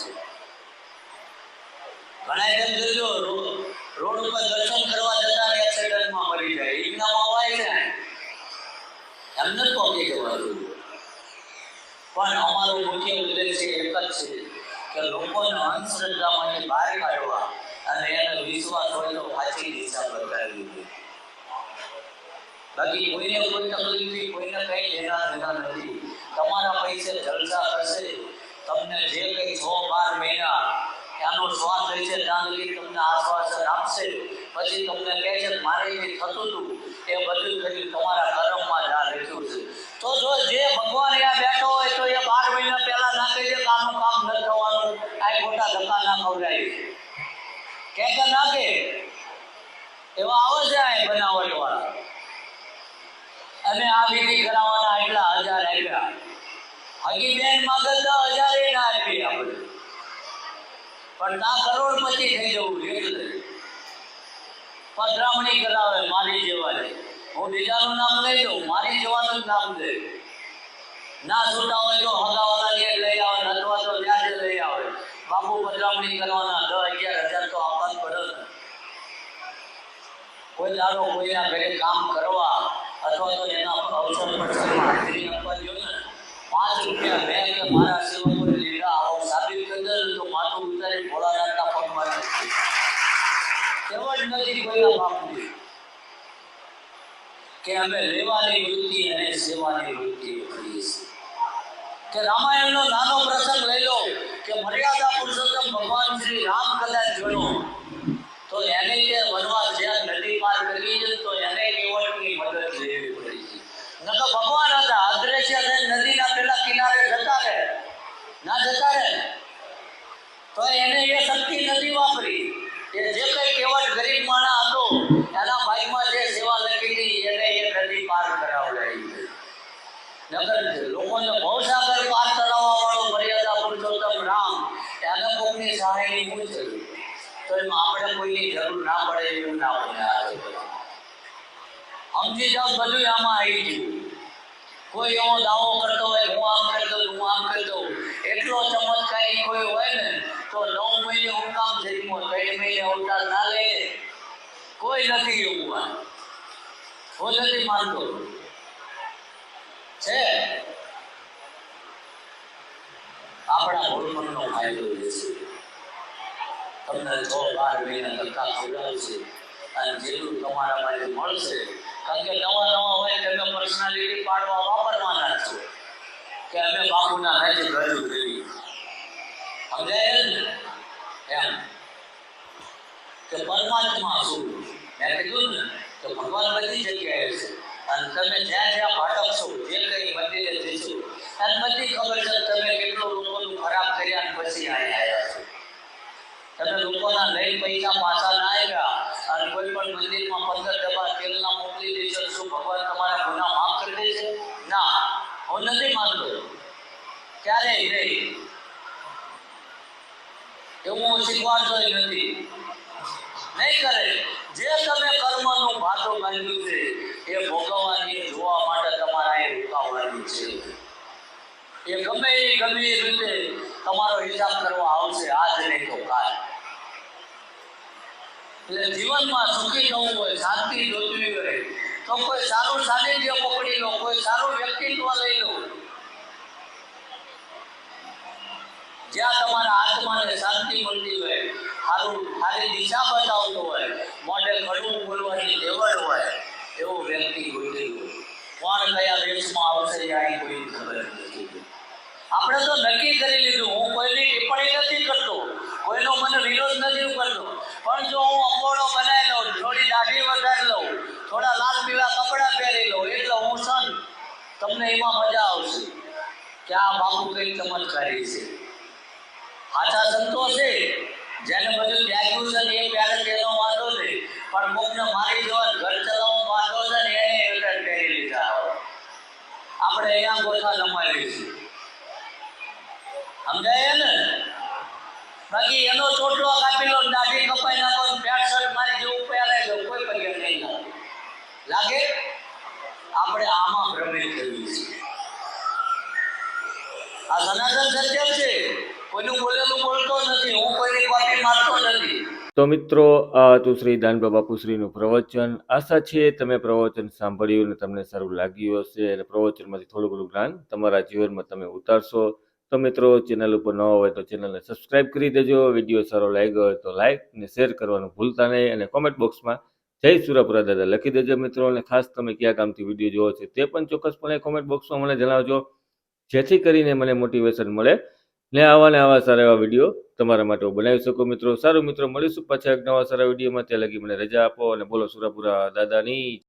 છે ઘણા એમ જોજો રોડ ઉપર દર્શન કરવા જતા એક્સિડન્ટમાં મરી જાય. ઈજ્ઞામાં હોય છે એમ જ પહોંચી જવા પણ અમારું મુખ્ય ઉદ્દેશ્ય એક જ છે કે લોકોને અંધશ્રદ્ધામાંથી બહાર કાઢવા અને એનો વિશ્વાસ હોય તો સાચી દિશા બતાવી દે બાકી કોઈને કોઈ તકલીફ, કોઈને કઈ લેના દેના નથી. તમારા પૈસે જલસા કરશે. તમને જે કંઈ છ બાર મહિના આનો સ્વાદ રહેશે ત્યાં સુધી તમને આશ્વાસન આપશે. પછી તમને કહે છે મારે જે થતું હતું, એ બધું કરી તમારા કર્મમાં જ આ લખ્યું છે. તો જો જે ભગવાન અહીંયા બેઠો હોય, તો એ બાર મહિના પહેલા ના કહી દે આનું કામ ન થવાનું આ ખોટા ધક્કા ના ખવડાય. કે કે ના કે એવા આવે છે આ બનાવટ અને આ વિધિ કરાવવાના એટલા હજાર આપ્યા. હજી બેન માગલ દસ હજાર એ ના આપી. આપણે પણ ના કરોડપતિ થઈ જવું એટલે. પધરામણી કરાવે મારી જેવાને. હું બીજાનું નામ લઈ દઉં મારી જેવાનું નામ દે. ના છૂટા હોય તો હગાવાલા ને લઈ આવે અથવા તો ત્યાં લઈ આવે. બાપુ પધરામણી કરવાના, દસ અગિયાર હજાર તો આપવા જ પડે કોઈ દાડો કોઈના ઘરે કામ કરવા અથવા તો એના અવસર પર હાજરી આપવા દો ને પાંચ રૂપિયા મેં કે મારા બાપની કે અમે લેવાની વૃત્તિ અને સેવાની વૃત્તિ નાનો પ્રસંગ લઈ લો કે મર્યાદા પુરુષોત્તમ ભગવાન શ્રી રામ કદાચ જોયો તો એને કે વનવાસ જ્યાં નદી પાર કરવી છે તો એને કેવળની મદદ લેવી પડી છે ન તો ભગવાન હતા અદ્રશ્ય થઈને નદીના પેલા કિનારે જતા રહે ના જતા રહે તો એને એ શક્તિ નથી વાપરી. એ જે કઈ કેવળ ગરીબ માણસ હતો, એના ભાઈમાં જે સેવા લખી હતી, એને એ નદી પાર કરાવડાવી નગર લોકોને ભવસાગર પાર કરાવવા વાળો મર્યાદા પુરુષોત્તમ રામ એને કોઈની સહાયની હું થયું તો એમાં આપણે કોઈની જરૂર ના પડે એવું ના પડે સમજી જાઓ બધું આમાં આવી ગયું. કોઈ એવો દાવો કરતો હોય, હું આમ કરી દઉં, હું આમ કરી દઉં. એટલો ચમત્કારી કોઈ હોય ને, તો નવ મહિને હું કામ જન્મો ત્રણ મહિને અવતાર ના લે કોઈ નથી એવું. આ હું નથી માનતો. છે? આપણા હોર્મોનનો ફાયદો રહેશે તમને છ બાર મહિના ધક્કા ખવડાવશે અને જેટલું તમારા માટે મળશે, કારણ કે નવા નવા હોય, તમે પર્સનાલિટી છો કે અમે બાપુના નથી ગયું કરી સમજાય એમ. કે પરમાત્મા શું? મેં કીધું ને કે ભગવાન બધી જગ્યાએ છે. અને તમે જ્યાં જ્યાં ભટકશો જે કઈ મંદિરે જશો અને બધી ખબર છે તમે કેટલો લોકોનું ખરાબ કર્યા પછી અહીંયા આવ્યા છો. તમે લોકોના લઈ પૈસા પાછા ના આવ્યા અને કોઈ પણ મંદિરમાં પંદર ડબ્બા તેલના મોકલી દેશો શું ભગવાન તમારા ગુના માફ કરી દેશે ના હું નહીં. એવું હું શીખવાડતો નથી. નહીં કરે. જે તમે કર્મનું ભાતું બાંધ્યું છે, એ ભોગવવાની, જોવા માટે તમારા એ રોકાવાની છે. એ ગમે એ ગમે એ રીતે તમારો હિસાબ કરવા આવશે, આજ નહીં તો કાલ. એટલે જીવનમાં સુખી થવું હોય, શાંતિ જોતવી હોય, તો કોઈ સારું સાનિધ્ય પકડી લો, કોઈ સારું વ્યક્તિત્વ લઈ લો. જ્યાં તમારા આત્માને શાંતિ મળતી હોય, સારું, સારી દિશા બતાવતો હોય, મોઢે કડવું બોલવાની લેવડ હોય, એવો વ્યક્તિ હોય. કોણ કયા દેશમાં આવશે એ કોઈ ખબર આપણે તો નક્કી કરી લીધું, હું કોઈની ટિપ્પણી નથી કરતો, કોઈનો મને વિરોધ નથી કરતો. પણ જો હું અંબોળો બનાવી લઉં, થોડી દાઢી વધારી લઉં, થોડા લાલ પીળા કપડાં પહેરી લઉં, એટલે હું સન તમને એમાં મજા આવશે. કે આ બાપુ કઈ ચમત્કારી છે. સાચા સંતો છે. જેને બધું ત્યાગ્યું છે ને એ પ્યારે તેનો વાંધો છે. પણ કોકને મારી જવા ઘર ચલાવવાનો વાંધો છે ને એને એટલે પહેરી લીધા. આપણે અહીંયા ગોથા લંબાવી છે સમજાય ને? બાકી એનો ચોટલો કાપી લો દાઢી કપાઈ નાખો પેન્ટ શર્ટ મારી જેવું પહેરે તો કોઈ પગે નહીં લાગે. આપણે આમાં ભ્રમિત થયું છે આ સનાતન સત્ય છે. તો મિત્રો, આ હતું શ્રી દાનબા બાપુશ્રીનું પ્રવચન. આશા છે તમે પ્રવચન સાંભળ્યું અને તમને સારું લાગ્યું હશે અને પ્રવચનમાંથી થોડું ઘણું જ્ઞાન તમારા જીવનમાં તમે ઉતારશો. તો મિત્રો, ચેનલ ઉપર ન હોય તો ચેનલને સબસ્ક્રાઇબ કરી દેજો. વીડિયો સારો લાગ્યો હોય તો લાઇક અને શેર કરવાનું ભૂલતા નહીં અને કોમેન્ટ બોક્સમાં જય સુરાપુરા દાદા લખી દેજો મિત્રો. અને ખાસ તમે કયા કામથી વીડિયો જોવો છો તે પણ ચોક્કસપણે કોમેન્ટ બોક્સમાં મને જણાવજો. જેથી કરીને મને મોટિવેશન મળે ને આવા ને આવા સારા એવા વીડિયો તમારા માટે બનાવી શકું. મિત્રો, સારું મિત્રો, મળીશું પાછા એક નવા સારા વિડીયોમાં ત્યાં લગી મને રજા આપો અને બોલો સુરાપુરા દાદાની.